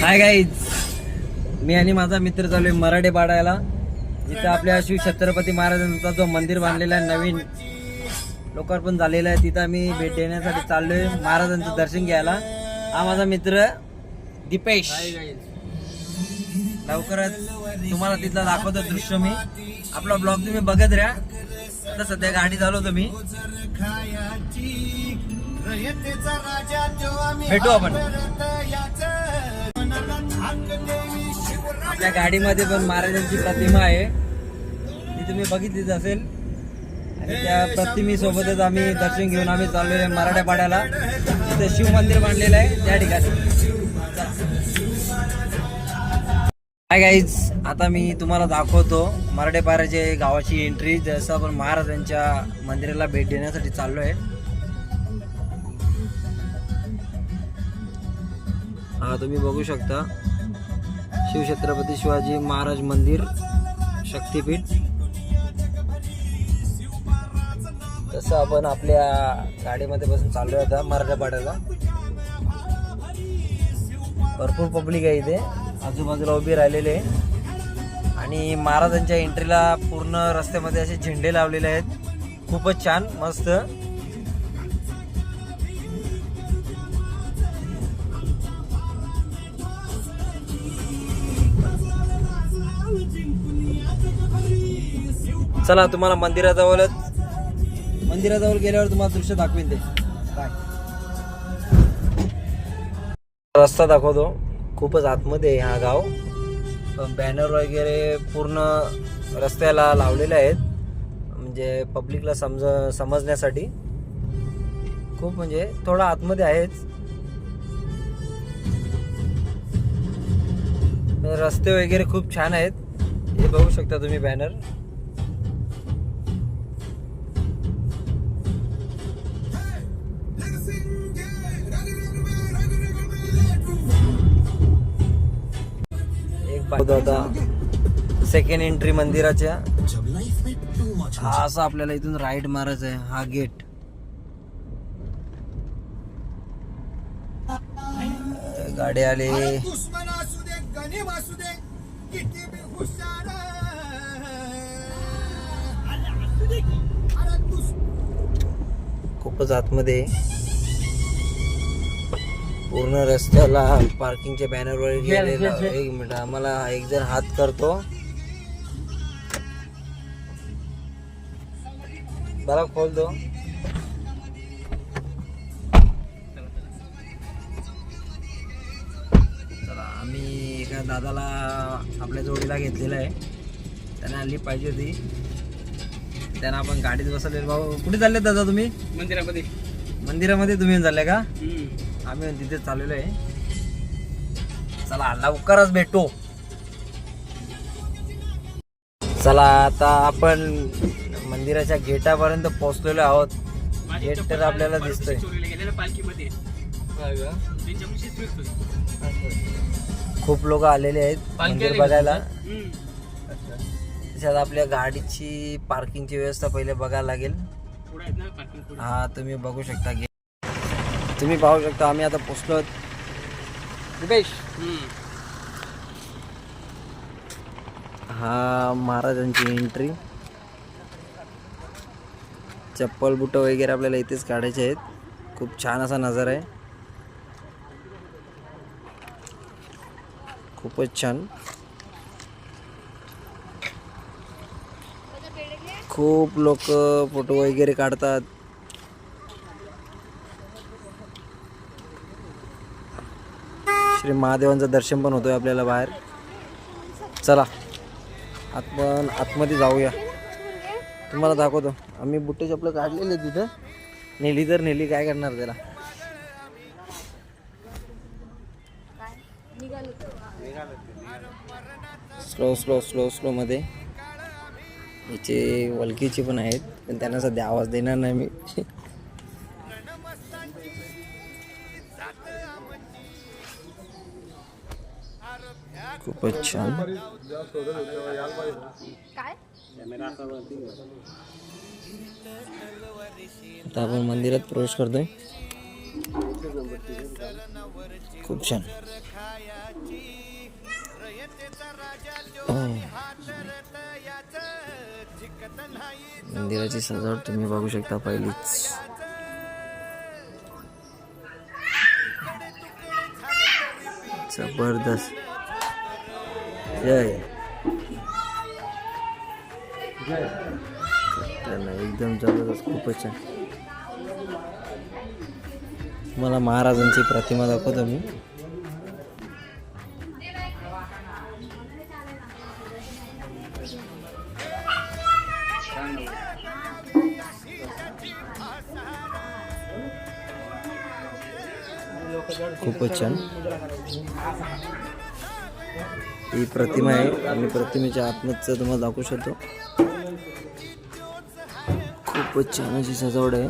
Hi guys मी आणि माझा मित्र चालू मराठे पाडायला. इथं आपल्या शिव छत्रपती महाराजांचा जो मंदिर बांधलेला आहे नवीन लोकार्पण झालेलं आहे तिथं आम्ही भेट देण्यासाठी चाललोय महाराजांचं दर्शन घ्यायला. हा माझा मित्र दीपेश. लवकरच तुम्हाला तिथला दाखवतो दृश्य मी. आपला ब्लॉग तुम्ही बघत राहा. आता सध्या गाडी चालवतो मी. भेटू आपण. आपल्या गाडीमध्ये पण महाराजांची प्रतिमा आहे. ती तुम्ही बघितलीच असेल. आणि त्या प्रतिमेसोबतच आम्ही दर्शन घेऊन आम्ही चाललो आहे पाड्याला तिथं शिव मंदिर बांधलेलं आहे त्या ठिकाणी. हाय गाईज आता मी तुम्हाला दाखवतो मराठे गावाची एंट्री जसं आपण महाराजांच्या मंदिराला भेट देण्यासाठी चाललो आहे हा तुम्ही बघू शकता. शिवछत्रपती शिवाजी महाराज मंदिर शक्तीपीठ. तसं आपण आपल्या गाडीमध्ये बसून चाललो आता मराठवाड्याला भरपूर पब्लिक आहे इथे. आजूबाजूला उभी राहिलेले. आणि महाराजांच्या एंट्रीला पूर्ण रस्त्यामध्ये असे झेंडे लावलेले आहेत. खूपच छान मस्त. चला तुम्हाला मंदिराजवळच मंदिराजवळ गेल्यावर तुम्हाला दृश्य दाखवेन ते. काय रस्ता दाखवतो. खूपच आतमध्ये आहे हा गाव. बॅनर वगैरे पूर्ण रस्त्याला लावलेले आहेत. म्हणजे पब्लिकला समज समजण्यासाठी. खूप म्हणजे थोडा आतमध्ये आहेच. रस्ते वगैरे खूप छान आहेत. हे बघू शकता तुम्ही बॅनर आता सेकंड एंट्री मंदिराच्या. हा असं आपल्याला इथून राईट मारायचं आहे. हा गेट गाडी आली. दुश्मन असू पूर्ण रस्त्याला पार्किंगच्या बॅनर वर गेलेला. एक मिनिट आम्हाला एक जण हात करतो. बरा खोल दो. चला आम्ही एका दादाला आपल्या जोडीला घेतलेला आहे. त्यांना आली पाहिजे होती. त्यांना आपण गाडीत बसवले भाऊ कुठे चालले दादा तुम्ही? मंदिरामध्ये. मंदिरामध्ये तुम्ही चालले का? आम्ही तिथे चाललेलो आहे. चला लवकरच भेटू. चला आता आपण मंदिराच्या गेटापर्यंत पोहोचलेलो आहोत. गेट तर आपल्याला दिसतोय. खूप लोक आलेले आहेत मंदिर बघायला. त्याच्यात आपल्या गाडीची पार्किंगची व्यवस्था पहिले बघायला लागेल. हा तुम्ही बघू शकता. तुम्ही पाहू शकता आम्ही आता पोचलो हम्म. हा महाराजांची एंट्री चप्पल बुट वगैरे आपल्याला इथेच काढायचे आहेत. खूप छान असा नजारा आहे. खूपच छान. खूप लोक फोटो वगैरे काढतात. श्री महादेवांचं दर्शन पण होतोय आपल्याला बाहेर. चला आपण आतमध्ये जाऊया. तुम्हाला दाखवतो. आम्ही बुट्टे चपलं काढलेले तिथं. नेली तर नेली काय करणार त्याला? स्लो स्लो स्लो स्लो मध्ये. याचे वलकीचे पण आहेत पण त्यांना सध्या आवाज देणार नाही मी. खूपच छान. आता आपण मंदिरात प्रवेश करतोय. खूप छान. हम्म. मंदिराची सजावट तुम्ही बघू शकता पहिलीच. जबरदस्त. जय त्यांना एकदम जबरदस्त खूपच छान. मला महाराजांची प्रतिमा दाखवतो मी. खूपच छान. ही प्रतिमा आहे. आणि प्रतिमेच्या आत्महत्या तुम्हाला दाखवू शकतो. खूपच छान अशी सजावट आहे.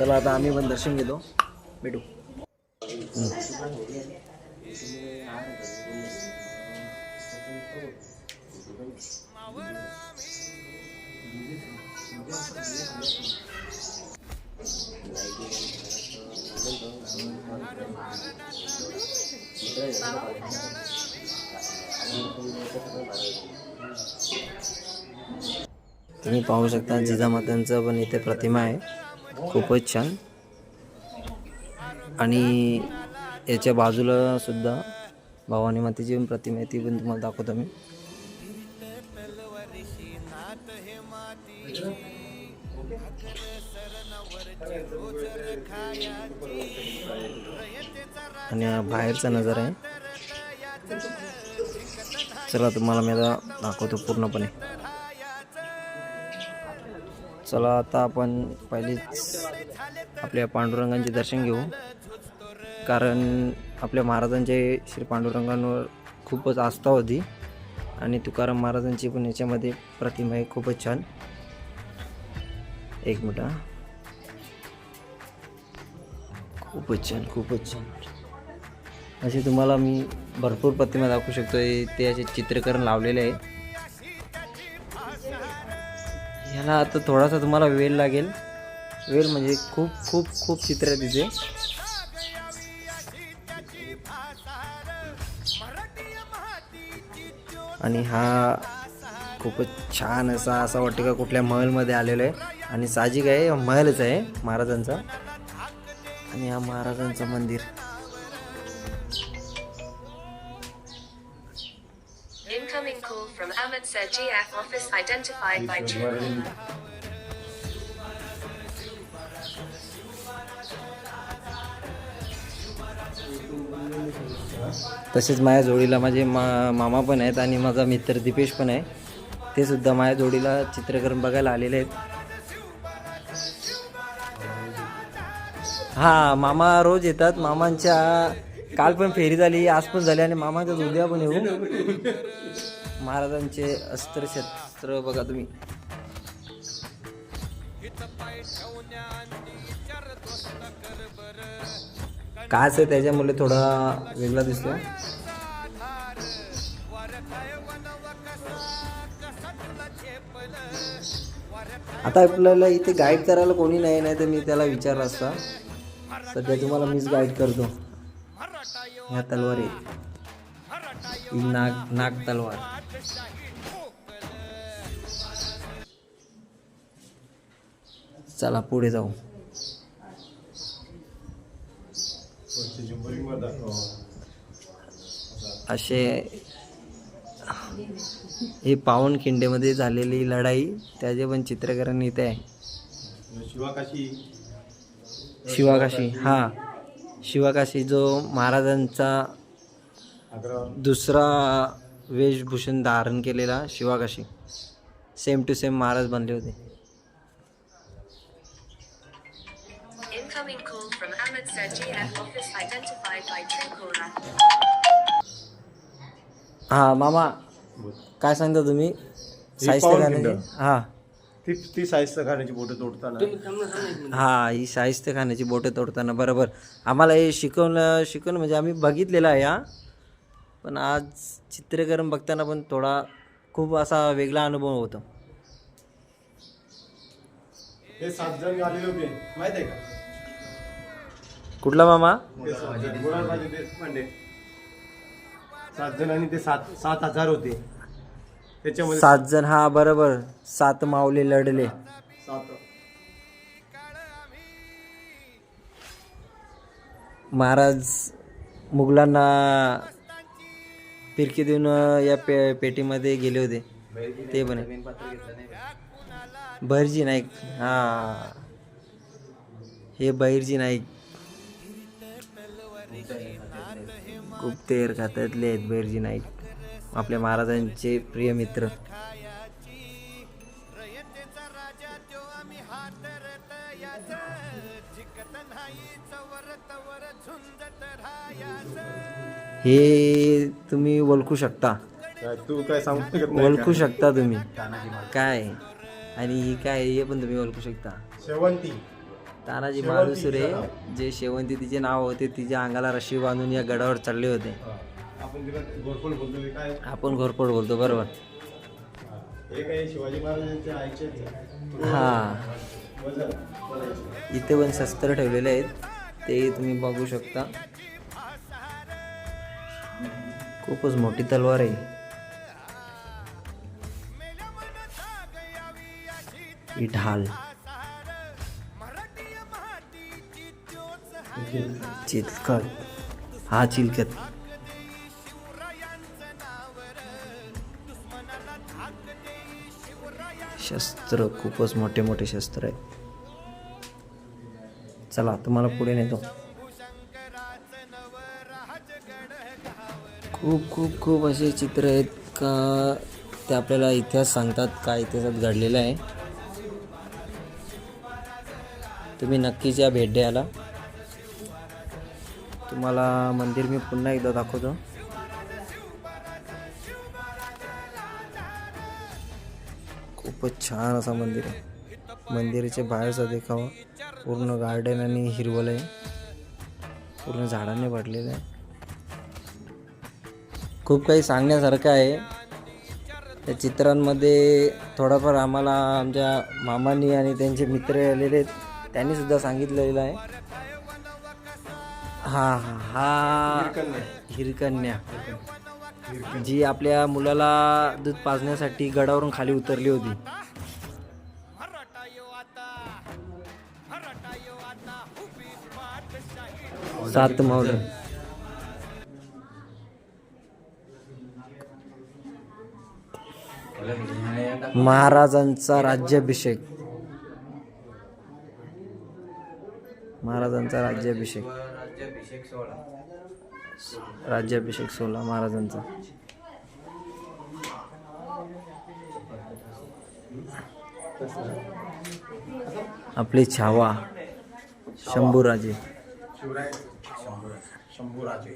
चला आता आम्ही पण दर्शन घेतो. भेटू. तुम्ही पाहू शकता जिजामातांचं पण इथे प्रतिमा आहे. खूपच छान. आणि याच्या बाजूला सुद्धा भवानी मातेची पण प्रतिमा आहे ती पण तुम्हाला दाखवतो मी. आणि बाहेरचा नजारा आहे. चला तुम्हाला मी आता दाखवतो पूर्णपणे. चला आता आपण पहिलीच आपल्या पांडुरंगांचे दर्शन घेऊ. कारण आपल्या महाराजांचे श्री पांडुरंगांवर खूपच आस्था होती. आणि तुकाराम महाराजांची पण याच्यामध्ये प्रतिमा आहे खूपच छान. एक मिनिट खूपच छान खूपच छान. असे तुम्हाला मी भरपूर प्रतिमा दाखवू शकतो ते असे चित्रीकरण लावलेले आहे. ह्याला आता थोडासा तुम्हाला वेळ लागेल. वेळ म्हणजे खूप खूप खूप चित्र आहे तिथे आणि हा खूपच छान असा असा वाटतं का कुठल्या महलमध्ये आलेलो आहे. आणि साहजिक आहे महलच आहे महाराजांचा. आणि हा महाराजांचं मंदिर. Call from Ahmed GF office identified by True. तसेच माझ्या जोडीला माझे मा मामा पण आहेत आणि माझा मित्र दीपेश पण आहे. ते सुद्धा माझ्या जोडीला चित्रकरण बघायला आलेले आहेत. हा मामा रोज येतात. मामांच्या काल पण फेरी झाली आज पण झाली आणि मामाच्या उद्या पण येऊ. महाराजांचे अस्त्र शस्त्र बघा तुम्ही. काच आहे त्याच्यामुळे थोडा वेगळा दिसतो आता आपल्याला इथे गाईड करायला कोणी नाही नाही तर मी त्याला विचारलं असता. सध्या तुम्हाला मीच गाईड करतो. ह्या तलवार. आहे नाग नाग तलवार. चला पुढे जाऊ. असे ही पावनखिंडेमध्ये झालेली लढाई त्याचे पण चित्रकरण इथे आहे. शिवाकाशी. हा. शिवाकाशी जो महाराजांचा दुसरा वेशभूषण धारण केलेला Shivakashi. Same to same Maharaj बनले होते. हा मामा काय सांगता तुम्ही. हा ती ती साहित्य खाण्याची बोटं तोडताना. हा ही शाहिस्ते खानाची बोटं तोडताना बरोबर. आम्हाला हे शिकवलं शिकवलं म्हणजे आम्ही बघितलेलं आहे हा. पण आज चित्रीकरण बघताना पण थोडा खूप असा वेगळा अनुभव होतो. हे सात जण आलेले होते माहीत आहे का? कुठला मामा? ते सात- सात जण आणि ते सात सात हजार होते. त्याच्यामध्ये सात जण हा बरोबर. सात माऊली लढले. सात. महाराज मुघलांना फिरकी देऊन या पे पेटीमध्ये गेले होते. ते पण आहे. बहिर्जी नाईक. हा. हे बहिर्जी नाईक. खूप तेर खात्यातले आहेत बहिर्जी नाईक. आपल्या महाराजांचे प्रिय मित्र. हे तुम्ही ओळखू शकता. काय तू काय सांगू शकत नाही ओळखू शकता तुम्ही. काय? आणि ही काय हे पण तुम्ही ओळखू शकता. शेवंती. तानाजी मालुसरे जे शेवंती तिचे नाव होते तिच्या अंगाला रशी बांधून या गडावर चढले होते. आपण तिला घोरपड बोलतो ते काय? आपण घोरपड बोलतो बरोबर. हे. काही शिवाजी महाराजांचे आईचे हा. वजन. बोलायचे. इथे पण शस्त्र ठेवलेले आहेत. ते तुम्ही बघू शकता. खूपच मोठी तलवार आहे. ही ढाल. चिलखत. हा चिलखत. शस्त्र खूपच मोठे मोठे शस्त्र आहे. चला तुम्हाला पुढे नेतो. खूप खूप खूप असे चित्र आहेत का ते आपल्याला इतिहास सांगतात काय इतिहासात घडलेलं आहे. तुम्ही नक्कीच या भेट द्यायला तुम्हाला मंदिर मी पुन्हा एकदा दाखवतो. खूपच छान असा मंदिर आहे. मंदिराच्या बाहेरचा देखावा. पूर्ण गार्डन आणि हिरवळ आहे. पूर्ण झाडांनी भरलेलं आहे. खूप काही सांगण्यासारखं आहे. त्या चित्रांमध्ये थोडाफार आम्हाला आमच्या मामांनी आणि त्यांचे मित्र आलेले आहेत. त्यांनीसुद्धा सांगितलेलं आहे. हा हा. हिरकन्या. जी आपल्या मुलाला दूध पाजण्यासाठी गडावरून खाली उतरली होती. सात मावलं महाराजांचा राज्याभिषेक. महाराजांचा राज्याभिषेक. राज्याभिषेक सोहळा महाराजांचा. आपली छावा. शंभूराजे. शंभूराजे.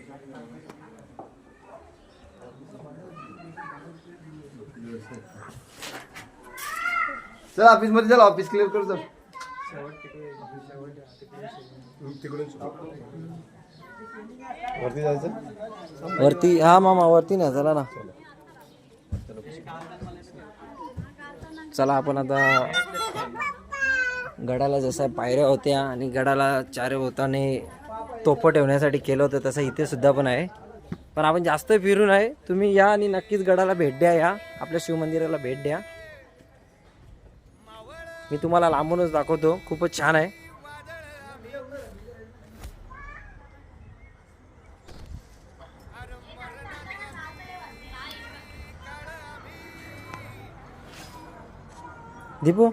चल ऑफिसमध्ये चल ऑफिस क्लिअर कर चल जायचं? वरती हा मामा वरती ना चला ना. चला आपण आता गडाला जसं पायऱ्या होत्या आणि गडाला चार होताने तोफ ठेवण्यासाठी केलं होतं तसं इथे सुद्धा पण आहे. पण आपण जास्त फिरून आहे. तुम्ही या आणि नक्कीच गडाला भेट द्या या. आपल्या शिवमंदिराला भेट द्या. मी तुम्हाला लांबूनच दाखवतो. खूपच छान आहे. दीपू.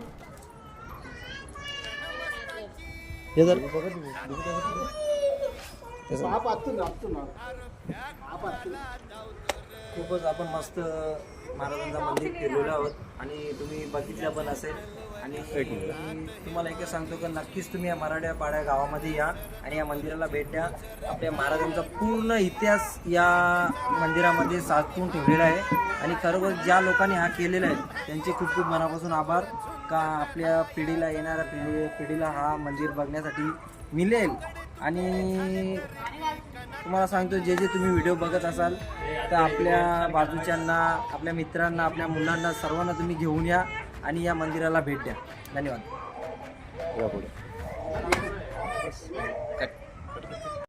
हे जर. खूपच आपण मस्त महाराजांचा मंदिर फिरलेलो आहोत. आणि तुम्ही बघितलं पण असेल. आणि तुम्हाला एकच सांगतो की नक्कीच तुम्ही या मराठ्या पाड्या गावामध्ये या आणि या मंदिराला भेट द्या. आपल्या महाराजांचा पूर्ण इतिहास या मंदिरामध्ये साचून ठेवलेला आहे. आणि खरोखर ज्या लोकांनी हा केलेला आहे त्यांचे खूप खूप मनापासून आभार. का आपल्या पिढीला येणाऱ्या पिढी पिढीला हा मंदिर बघण्यासाठी मिळेल? आणि तुम्हाला सांगतो जे जे तुम्ही व्हिडिओ बघत असाल तर आपल्या बाजूच्यांना आपल्या मित्रांना आपल्या मुलांना सर्वांना तुम्ही घेऊन या आणि या मंदिराला भेट द्या धन्यवाद या पुढे.